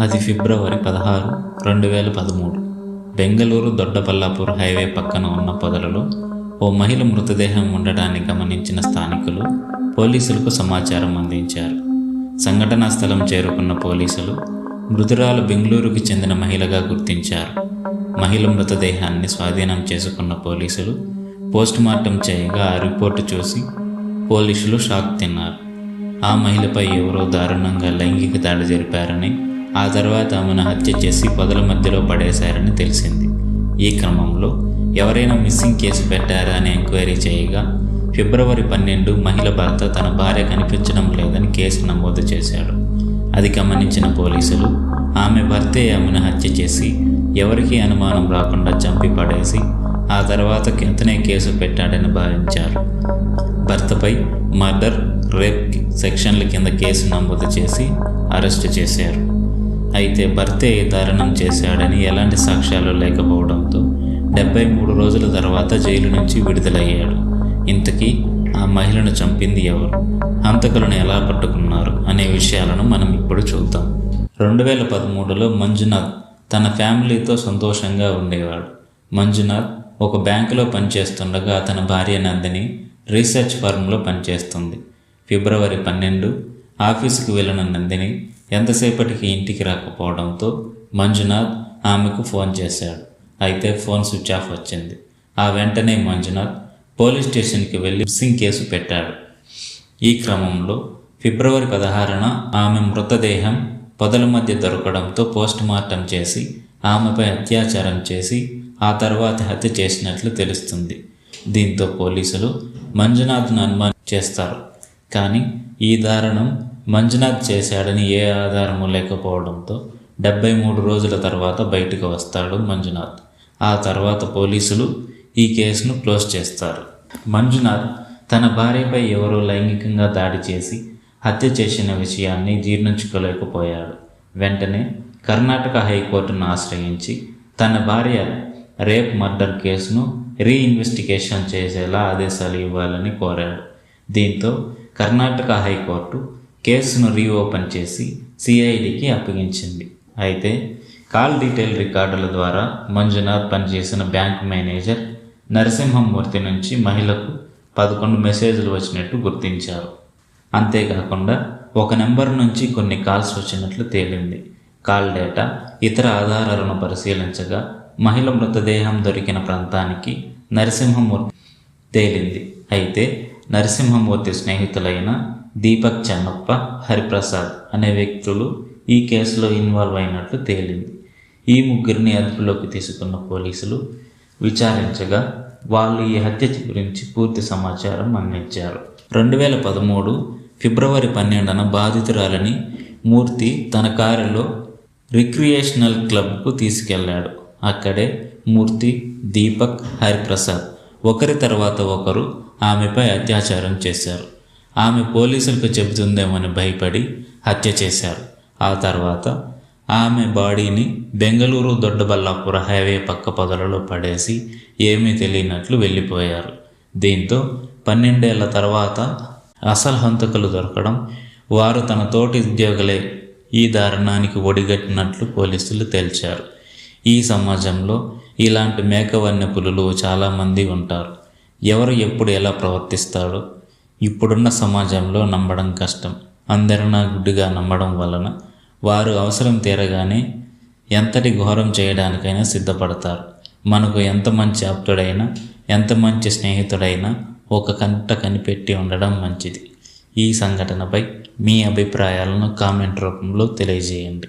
అది ఫిబ్రవరి పదహారు రెండు వేల పదమూడు. బెంగళూరు దొడ్డబల్లాపూర్ హైవే పక్కన ఉన్న పొదలలో ఓ మహిళ మృతదేహం ఉండటాన్ని గమనించిన స్థానికులు పోలీసులకు సమాచారం అందించారు. సంఘటనా స్థలం చేరుకున్న పోలీసులు మృతురాలు బెంగళూరుకి చెందిన మహిళగా గుర్తించారు. మహిళ మృతదేహాన్ని స్వాధీనం చేసుకున్న పోలీసులు పోస్టుమార్టం చేయగా ఆ రిపోర్టు చూసి పోలీసులు షాక్ తిన్నారు. ఆ మహిళపై ఎవరో దారుణంగా లైంగిక దాడి జరిపారని ఆ తర్వాత ఆమెను హత్య చేసి పొదల మధ్యలో పడేశారని తెలిసింది. ఈ క్రమంలో ఎవరైనా మిస్సింగ్ కేసు పెట్టారా అని ఎంక్వైరీ చేయగా ఫిబ్రవరి పన్నెండు మహిళ భర్త తన భార్య కనిపించడం లేదని కేసు నమోదు చేశాడు. అది గమనించిన పోలీసులు ఆమె భర్తే ఆమెను హత్య చేసి ఎవరికీ అనుమానం రాకుండా చంపి పడేసి ఆ తర్వాత కింతనే కేసు పెట్టాడని భావించారు. భర్తపై మర్డర్ రేప్ సెక్షన్ల కింద కేసు నమోదు చేసి అరెస్టు చేశారు. అయితే భర్తే దారుణం చేశాడని ఎలాంటి సాక్ష్యాలు లేకపోవడంతో డెబ్బై మూడు రోజుల తర్వాత జైలు నుంచి విడుదలయ్యాడు. ఇంతకీ ఆ మహిళను చంపింది ఎవరు? హంతకులను ఎలా పట్టుకున్నారు అనే విషయాలను మనం ఇప్పుడు చూద్దాం. రెండు వేల పదమూడులో మంజునాథ్ తన ఫ్యామిలీతో సంతోషంగా ఉండేవాడు. మంజునాథ్ ఒక బ్యాంకులో పనిచేస్తుండగా అతని భార్య నందిని రీసెర్చ్ ఫర్మ్లో పనిచేస్తుంది. ఫిబ్రవరి పన్నెండు ఆఫీసుకు వెళ్ళిన నందిని ఎంతసేపటికి ఇంటికి రాకపోవడంతో మంజునాథ్ ఆమెకు ఫోన్ చేశాడు. అయితే ఫోన్ స్విచ్ ఆఫ్ వచ్చింది. ఆ వెంటనే మంజునాథ్ పోలీస్ స్టేషన్కి వెళ్ళి మిస్సింగ్ కేసు పెట్టాడు. ఈ క్రమంలో ఫిబ్రవరి పదహారున ఆమె మృతదేహం పొదల మధ్య దొరకడంతో పోస్ట్ మార్టం చేసి ఆమెపై అత్యాచారం చేసి ఆ తర్వాత హత్య చేసినట్లు తెలుస్తుంది. దీంతో పోలీసులు మంజునాథ్ను అనుమానం చేస్తారు కానీ ఈ దారుణం మంజునాథ్ చేశాడని ఏ ఆధారము లేకపోవడంతో డెబ్బై మూడు రోజుల తర్వాత బయటకు వస్తాడు మంజునాథ్. ఆ తర్వాత పోలీసులు ఈ కేసును క్లోజ్ చేస్తారు. మంజునాథ్ తన భార్యపై ఎవరో లైంగికంగా దాడి చేసి హత్య చేసిన విషయాన్ని జీర్ణించుకోలేకపోయాడు. వెంటనే కర్ణాటక హైకోర్టును ఆశ్రయించి తన భార్య రేప్ మర్డర్ కేసును రీఇన్వెస్టిగేషన్ చేసేలా ఆదేశాలు ఇవ్వాలని కోరాడు. దీంతో కర్ణాటక హైకోర్టు కేసును రీఓపెన్ చేసి సిఐడికి అప్పగించింది. అయితే కాల్ డీటెయిల్ రికార్డుల ద్వారా మంజునాథ్ పనిచేసిన బ్యాంక్ మేనేజర్ నరసింహమూర్తి నుంచి మహిళకు పదకొండు మెసేజ్లు వచ్చినట్టు గుర్తించారు. అంతేకాకుండా ఒక నెంబర్ నుంచి కొన్ని కాల్స్ వచ్చినట్లు తేలింది. కాల్ డేటా ఇతర ఆధారాలను పరిశీలించగా మహిళ మృతదేహం దొరికిన ప్రాంతానికి నరసింహమూర్తి తేలింది. అయితే నరసింహమూర్తి స్నేహితులైన దీపక్ చెన్నప్ప హరిప్రసాద్ అనే వ్యక్తులు ఈ కేసులో ఇన్వాల్వ్ అయినట్లు తేలింది. ఈ ముగ్గురిని అదుపులోకి తీసుకున్న పోలీసులు విచారించగా వాళ్ళు ఈ హత్య గురించి పూర్తి సమాచారం అందించారు. రెండు వేల పదమూడు ఫిబ్రవరి పన్నెండున బాధితురాలని మూర్తి తన కారులో రిక్రియేషనల్ క్లబ్కు తీసుకెళ్ళాడు. అక్కడే మూర్తి దీపక్ హరిప్రసాద్ ఒకరి తర్వాత ఒకరు ఆమెపై అత్యాచారం చేశారు. ఆమె పోలీసులకు చెబుతుందేమని భయపడి హత్య చేశారు. ఆ తర్వాత ఆమె బాడీని బెంగళూరు దొడ్డబల్లాపుర హైవే పక్క పొదలలో పడేసి ఏమీ తెలియనట్లు వెళ్ళిపోయారు. దీంతో పన్నెండేళ్ళ తర్వాత అసలు హంతకులు దొరకడం వారు తన తోటి ఉద్యోగులే ఈ దారుణానికి ఒడిగట్టినట్లు పోలీసులు తేల్చారు. ఈ సమాజంలో ఇలాంటి మేకవన్య పులులు చాలామంది ఉంటారు. ఎవరు ఎప్పుడు ఎలా ప్రవర్తిస్తాడో ఇప్పుడున్న సమాజంలో నమ్మడం కష్టం. అందరినా గుడ్డుగా నమ్మడం వలన వారు అవసరం తీరగానే ఎంతటి ఘోరం చేయడానికైనా సిద్ధపడతారు. మనకు ఎంత మంచి ఆప్తుడైనా ఎంత మంచి స్నేహితుడైనా ఒక కంట కనిపెట్టి ఉండడం మంచిది. ఈ సంఘటనపై మీ అభిప్రాయాలను కామెంట్ రూపంలో తెలియజేయండి.